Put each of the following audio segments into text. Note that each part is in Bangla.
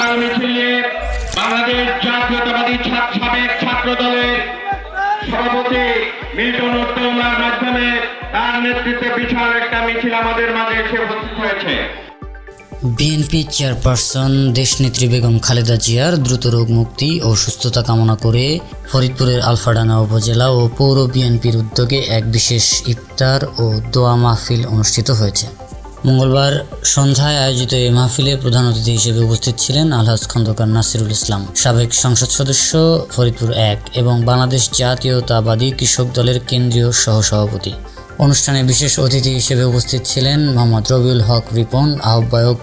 বাংলাদেশ জাতীয়তাবাদী সাবেক ছাত্র দলের সভাপতি মিল্টন উত্তমার মাধ্যমে তার নেতৃত্বে বিশাল একটা মিছিল আমাদের মাঝে এসে উপস্থিত হয়েছে। বিএনপি চেয়ারপারসন দেশনেত্রী বেগম খালেদা জিয়ার দ্রুত রোগ মুক্তি ও সুস্থতা কামনা করে ফরিদপুরের আলফাডাঙ্গা উপজেলা ও পৌর বিএনপির উদ্যোগে এক বিশেষ ইফতার ও দোয়া মাহফিল অনুষ্ঠিত হয়েছে। মঙ্গলবার সন্ধ্যায় আয়োজিত এই মাহফিলে প্রধান অতিথি হিসেবে উপস্থিত ছিলেন আলহাজ খন্দকার নাসিরুল ইসলাম, সাবেক সংসদ সদস্য ফরিদপুর এক এবং বাংলাদেশ জাতীয়তাবাদী কৃষক দলের কেন্দ্রীয় সহসভাপতি। অনুষ্ঠানে বিশেষ অতিথি হিসেবে উপস্থিত ছিলেন মোহাম্মদ রবিউল হক রিপন, আহ্বায়ক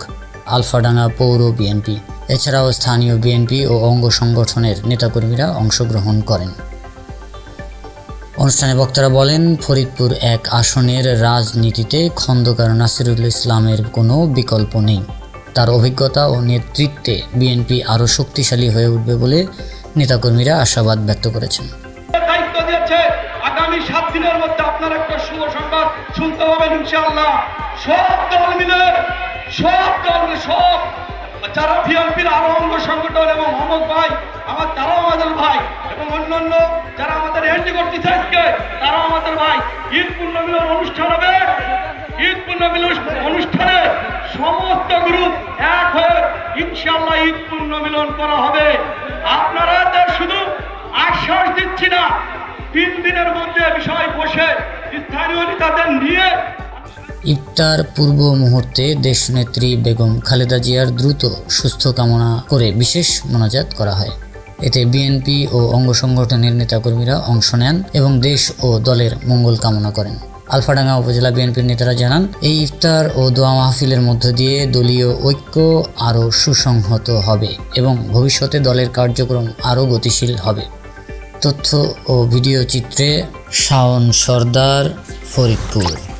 আলফাডাঙ্গা পৌর বিএনপি। এছাড়াও স্থানীয় বিএনপি ও অঙ্গ সংগঠনের নেতাকর্মীরা অংশগ্রহণ করেন। অনুষ্ঠানে বক্তারা বলেন, ফরিদপুর এক আসনের রাজনীতিতে খন্দকার নাসিরুল ইসলামের কোনো বিকল্প নেই। তার অভিজ্ঞতা ও নেতৃত্বে বিএনপি আরও শক্তিশালী হয়ে উঠবে বলে নেতাকর্মীরা আশাবাদ ব্যক্ত করেছেন। যারা বিএনপির আরও অঙ্গ সংগঠন এবং অমক ভাই, আমার তারাও আমাদের ভাই এবং অন্যান্য যারা আমাদের এন্ট্রি করতেছে আজকে, তারাও আমাদের ভাই। ঈদ পূর্ণমিলন অনুষ্ঠান হবে। ঈদ পূর্ণমিলন অনুষ্ঠানে সমস্ত গ্রুপ এক হয়ে ইনশাআল্লাহ ঈদ পূর্ণমিলন করা হবে। আপনারা শুধু আশ্বাস দিচ্ছি না, তিন দিনের মধ্যে বিষয় বসে স্থানীয় নেতাদের নিয়ে ইফতার পূর্ব মুহূর্তে দেশনেত্রী বেগম খালেদা জিয়ার দ্রুত সুস্থ কামনা করে বিশেষ মোনাজাত করা হয়। এতে বিএনপি ও অঙ্গ সংগঠনের নেতাকর্মীরা অংশ নেন এবং দেশ ও দলের মঙ্গল কামনা করেন। আলফাডাঙ্গা উপজেলা বিএনপির নেতারা জানান, এই ইফতার ও দোয়া মাহফিলের মধ্য দিয়ে দলীয় ঐক্য আরও সুসংহত হবে এবং ভবিষ্যতে দলের কার্যক্রম আরও গতিশীল হবে। তথ্য ও ভিডিও চিত্রে শাওন সর্দার ফরিদপুর।